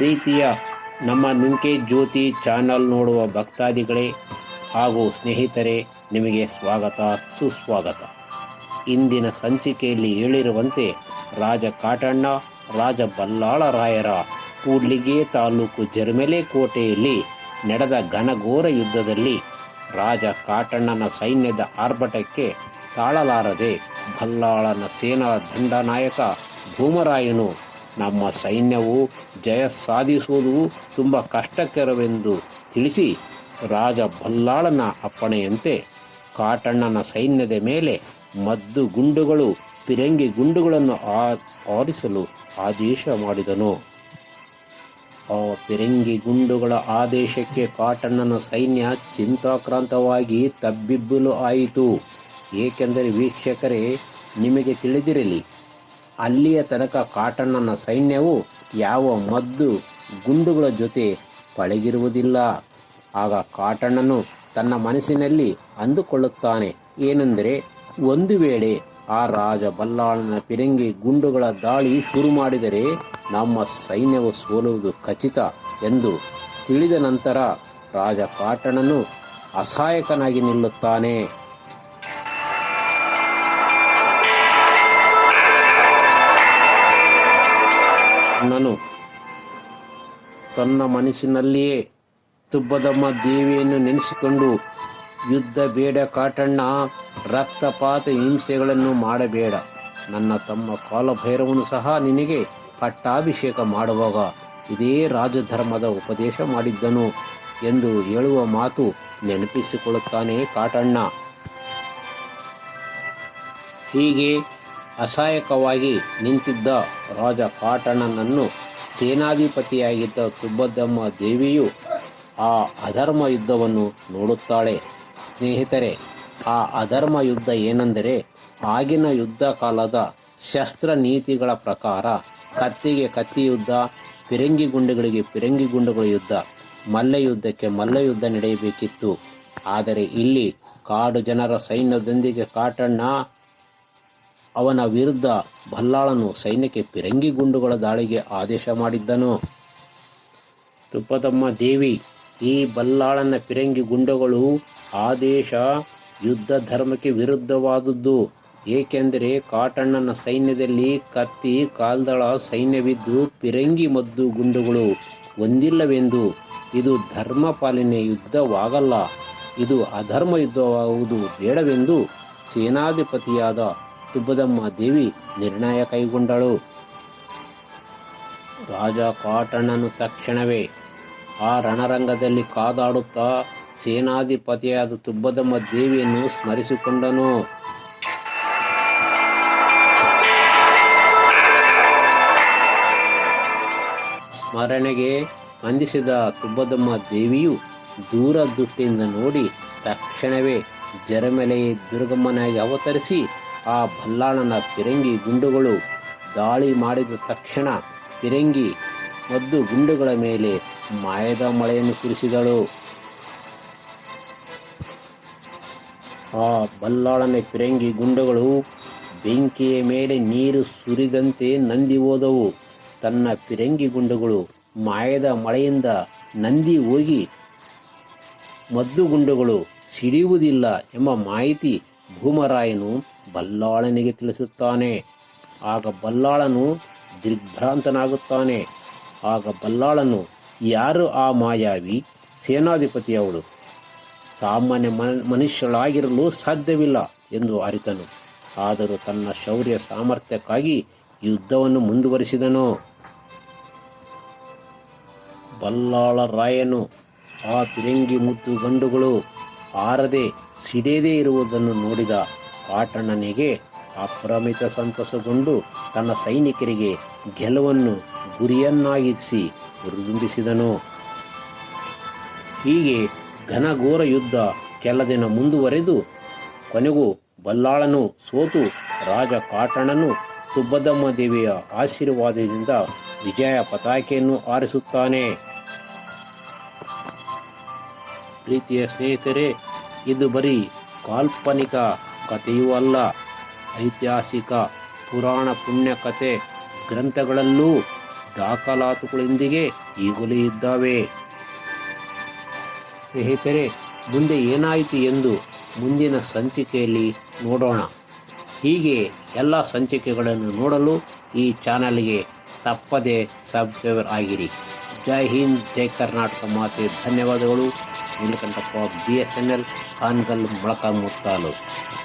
ಪ್ರೀತಿಯ ನಮ್ಮ ನುಂಕೆ ಜ್ಯೋತಿ ಚಾನಲ್ ನೋಡುವ ಭಕ್ತಾದಿಗಳೇ ಹಾಗೂ ಸ್ನೇಹಿತರೇ, ನಿಮಗೆ ಸ್ವಾಗತ, ಸುಸ್ವಾಗತ. ಇಂದಿನ ಸಂಚಿಕೆಯಲ್ಲಿ ಹೇಳಿರುವಂತೆ ರಾಜ ಕಾಟಣ್ಣ ರಾಜ ಬಲ್ಲಾಳರಾಯರ ಕೂಡ್ಲಿಗೆ ತಾಲೂಕು ಜರ್ಮೆಲೆ ಕೋಟೆಯಲ್ಲಿ ನಡೆದ ಘನಘೋರ ಯುದ್ಧದಲ್ಲಿ ರಾಜ ಕಾಟಣ್ಣನ ಸೈನ್ಯದ ಆರ್ಭಟಕ್ಕೆ ತಾಳಲಾರದೆ ಬಲ್ಲಾಳನ ಸೇನಾ ದಂಡನಾಯಕ ಭೂಮರಾಯನು ನಮ್ಮ ಸೈನ್ಯವು ಜಯ ಸಾಧಿಸುವುದು ತುಂಬ ಕಷ್ಟಕರವೆಂದು ತಿಳಿಸಿ ರಾಜ ಬಲ್ಲಾಳನ ಅಪ್ಪಣೆಯಂತೆ ಕಾಟಣ್ಣನ ಸೈನ್ಯದ ಮೇಲೆ ಮದ್ದು ಗುಂಡುಗಳು, ಪಿರಂಗಿ ಗುಂಡುಗಳನ್ನು ಆರಿಸಲು ಆದೇಶ ಮಾಡಿದನು. ಆ ಪಿರಂಗಿ ಗುಂಡುಗಳ ಆದೇಶಕ್ಕೆ ಕಾಟಣ್ಣನ ಸೈನ್ಯ ಚಿಂತಾಕ್ರಾಂತವಾಗಿ ತಬ್ಬಿಬ್ಬಲು ಆಯಿತು. ಏಕೆಂದರೆ ವೀಕ್ಷಕರೇ, ನಿಮಗೆ ತಿಳಿದಿರಲಿ ಅಲ್ಲಿಯ ತನಕ ಕಾಟಣ್ಣನ ಸೈನ್ಯವು ಯಾವ ಮದ್ದು ಗುಂಡುಗಳ ಜೊತೆ ಪಳಗಿರುವುದಿಲ್ಲ. ಆಗ ಕಾಟಣ್ಣನು ತನ್ನ ಮನಸ್ಸಿನಲ್ಲಿ ಅಂದುಕೊಳ್ಳುತ್ತಾನೆ, ಏನೆಂದರೆ ಒಂದು ವೇಳೆ ಆ ರಾಜ ಬಲ್ಲಾಳನ ಪಿರಂಗಿ ಗುಂಡುಗಳ ದಾಳಿ ಶುರು ಮಾಡಿದರೆ ನಮ್ಮ ಸೈನ್ಯವು ಸೋಲುವುದು ಖಚಿತ ಎಂದು ತಿಳಿದ ನಂತರ ರಾಜ ಕಾಟಣ್ಣನು ಅಸಹಾಯಕನಾಗಿ ನಿಲ್ಲುತ್ತಾನೆ. ನಾನು ತನ್ನ ಮನಸ್ಸಿನಲ್ಲಿಯೇ ತುಬ್ಬದಮ್ಮ ದೇವಿಯನ್ನು ನೆನೆಸಿಕೊಂಡು ಯುದ್ಧ ಬೇಡ ಕಾಟಣ್ಣ, ರಕ್ತಪಾತ ಹಿಂಸೆಗಳನ್ನು ಮಾಡಬೇಡ. ನನ್ನ ತಮ್ಮ ಕಾಲಭೈರವನು ಸಹ ನಿನಗೆ ಪಟ್ಟಾಭಿಷೇಕ ಮಾಡುವಾಗ ಇದೇ ರಾಜಧರ್ಮದ ಉಪದೇಶ ಮಾಡಿದ್ದನು ಎಂದು ಹೇಳುವ ಮಾತು ನೆನಪಿಸಿಕೊಳ್ಳುತ್ತಾನೆ ಕಾಟಣ್ಣ. ಹೀಗೆ ಅಸಹಾಯಕವಾಗಿ ನಿಂತಿದ್ದ ರಾಜ ಕಾಟಣ್ಣನನ್ನು ಸೇನಾಧಿಪತಿಯಾಗಿದ್ದ ಸುಬ್ಬದ್ದಮ್ಮ ದೇವಿಯು ಆ ಅಧರ್ಮ ಯುದ್ಧವನ್ನು ನೋಡುತ್ತಾಳೆ. ಸ್ನೇಹಿತರೆ, ಆ ಅಧರ್ಮ ಯುದ್ಧ ಏನೆಂದರೆ ಆಗಿನ ಯುದ್ಧ ಕಾಲದ ಶಸ್ತ್ರ ನೀತಿಗಳ ಪ್ರಕಾರ ಕತ್ತಿಗೆ ಕತ್ತಿ ಯುದ್ಧ ಪಿರಂಗಿ ಗುಂಡುಗಳಿಗೆ ಪಿರಂಗಿ ಗುಂಡುಗಳ ಯುದ್ಧ ಮಲ್ಲ ಯುದ್ಧಕ್ಕೆ ಮಲ್ಲ ಯುದ್ಧ ನಡೆಯಬೇಕಿತ್ತು. ಆದರೆ ಇಲ್ಲಿ ಕಾಡು ಜನರ ಸೈನ್ಯದೊಂದಿಗೆ ಕಾಟಣ್ಣ ಅವನ ವಿರುದ್ಧ ಭಲ್ಲಾಳನು ಸೈನ್ಯಕ್ಕೆ ಪಿರಂಗಿ ಗುಂಡುಗಳ ದಾಳಿಗೆ ಆದೇಶ ಮಾಡಿದ್ದನು. ತುಪ್ಪದಮ್ಮ ದೇವಿ, ಈ ಬಲ್ಲಾಳನ ಪಿರಂಗಿ ಗುಂಡುಗಳು ಆದೇಶ ಯುದ್ಧ ಧರ್ಮಕ್ಕೆ ವಿರುದ್ಧವಾದದ್ದು, ಏಕೆಂದರೆ ಕಾಟಣ್ಣನ ಸೈನ್ಯದಲ್ಲಿ ಕತ್ತಿ, ಕಾಲ್ದಳ, ಸೈನ್ಯವಿದ್ದು ಪಿರಂಗಿ ಮದ್ದು ಗುಂಡುಗಳು ಒಂದಿಲ್ಲವೆಂದು ಇದು ಧರ್ಮ ಪಾಲನೆ ಯುದ್ಧವಾಗಲ್ಲ, ಇದು ಅಧರ್ಮ ಯುದ್ಧವಾಗುವುದು ಬೇಡವೆಂದು ಸೇನಾಧಿಪತಿಯಾದ ತುಬ್ಬದಮ್ಮ ದೇವಿ ನಿರ್ಣಯ ಕೈಗೊಂಡಳು. ರಾಜ ಕಾಟಣ್ಣನು ತಕ್ಷಣವೇ ಆ ರಣರಂಗದಲ್ಲಿ ಕಾದಾಡುತ್ತಾ ಸೇನಾಧಿಪತಿಯಾದ ತುಬ್ಬದಮ್ಮ ದೇವಿಯನ್ನು ಸ್ಮರಿಸಿಕೊಂಡನು. ಸ್ಮರಣೆಗೆ ಸ್ಪಂದಿಸಿದ ತುಬ್ಬದಮ್ಮ ದೇವಿಯು ದೂರದೃಷ್ಟಿಯಿಂದ ನೋಡಿ ತಕ್ಷಣವೇ ಜರಮೆಲೆಯೇ ದುರ್ಗಮ್ಮನಾಗಿ ಅವತರಿಸಿ ಆ ಬಲ್ಲಾಳನ ಫಿರಂಗಿ ಗುಂಡುಗಳು ದಾಳಿ ಮಾಡಿದ ತಕ್ಷಣ ಫಿರಂಗಿ ಮದ್ದು ಗುಂಡುಗಳ ಮೇಲೆ ಮಾಯದ ಮಳೆಯನ್ನು ಸುರಿಸಿದಳು. ಆ ಬಲ್ಲಾಳನ ಫಿರಂಗಿ ಗುಂಡುಗಳು ಬೆಂಕಿಯ ಮೇಲೆ ನೀರು ಸುರಿದಂತೆ ನಂದಿ ಹೋದವು. ತನ್ನ ಫಿರಂಗಿ ಗುಂಡುಗಳು ಮಾಯದ ಮಳೆಯಿಂದ ನಂದಿ ಹೋಗಿ ಮದ್ದು ಗುಂಡುಗಳು ಸಿಡಿಯುವುದಿಲ್ಲ ಎಂಬ ಮಾಹಿತಿ ಭೂಮರಾಯನು ಬಲ್ಲಾಳನಿಗೆ ತಿಳಿಸುತ್ತಾನೆ. ಆಗ ಬಲ್ಲಾಳನು ದಿಗ್ಭ್ರಾಂತನಾಗುತ್ತಾನೆ. ಆಗ ಬಲ್ಲಾಳನು, ಯಾರು ಆ ಮಾಯಾವಿ? ಸೇನಾಧಿಪತಿಯವಳು ಸಾಮಾನ್ಯ ಮನುಷ್ಯಳಾಗಿರಲು ಸಾಧ್ಯವಿಲ್ಲ, ಎಂದು ಅರಿತನು. ಆದರೂ ತನ್ನ ಶೌರ್ಯ ಸಾಮರ್ಥ್ಯಕ್ಕಾಗಿ ಯುದ್ಧವನ್ನು ಮುಂದುವರಿಸಿದನು. ಬಲ್ಲಾಳ ರಾಯನು, ಆ ಪಿರಂಗಿ ಮುದ್ದು ಗಂಡುಗಳು ಆರದೆ ಸಿಡೇದೇ ಇರುವುದನ್ನು ನೋಡಿದ ಕಾಟಣ್ಣನಿಗೆ ಅಪ್ರಮಿತ ಸಂತಸಗೊಂಡು ತನ್ನ ಸೈನಿಕರಿಗೆ ಗೆಲುವನ್ನು ಗುರಿಯನ್ನಾಗಿಸಿ ಹುರಿದುಂಬಿಸಿದನು ಹೀಗೆ ಘನಘೋರ ಯುದ್ಧ ಕೆಲ ದಿನ ಮುಂದುವರೆದು ಕೊನೆಗೂ ಬಲ್ಲಾಳನು ಸೋತು ರಾಜ ಕಾಟಣನು ತುಬ್ಬದಮ್ಮ ದೇವಿಯ ಆಶೀರ್ವಾದದಿಂದ ವಿಜಯ ಪತಾಕೆಯನ್ನು ಆರಿಸುತ್ತಾನೆ ಪ್ರೀತಿಯ ಸ್ನೇಹಿತರೆ, ಇದು ಬರೀ ಕಾಲ್ಪನಿಕ ಕಥೆಯೂ ಅಲ್ಲ ಐತಿಹಾಸಿಕ, ಪುರಾಣ ಪುಣ್ಯ ಕಥೆ ಗ್ರಂಥಗಳಲ್ಲೂ ದಾಖಲಾತುಗಳೊಂದಿಗೆ ಈಗಲೂ ಇದ್ದಾವೆ. ಸ್ನೇಹಿತರೆ, ಮುಂದೆ ಏನಾಯಿತು ಎಂದು ಮುಂದಿನ ಸಂಚಿಕೆಯಲ್ಲಿ ನೋಡೋಣ. ಹೀಗೆ ಎಲ್ಲ ಸಂಚಿಕೆಗಳನ್ನು ನೋಡಲು ಈ ಚಾನಲ್ಗೆ ತಪ್ಪದೆ ಸಬ್ಸ್ಕ್ರೈಬರ್ ಆಗಿರಿ. ಜೈ ಹಿಂದ್, ಜೈ ಕರ್ನಾಟಕ ಮಾತೆ, ಧನ್ಯವಾದಗಳು. Neelakanthappa B S N L Hangal Molakalmuru taluk.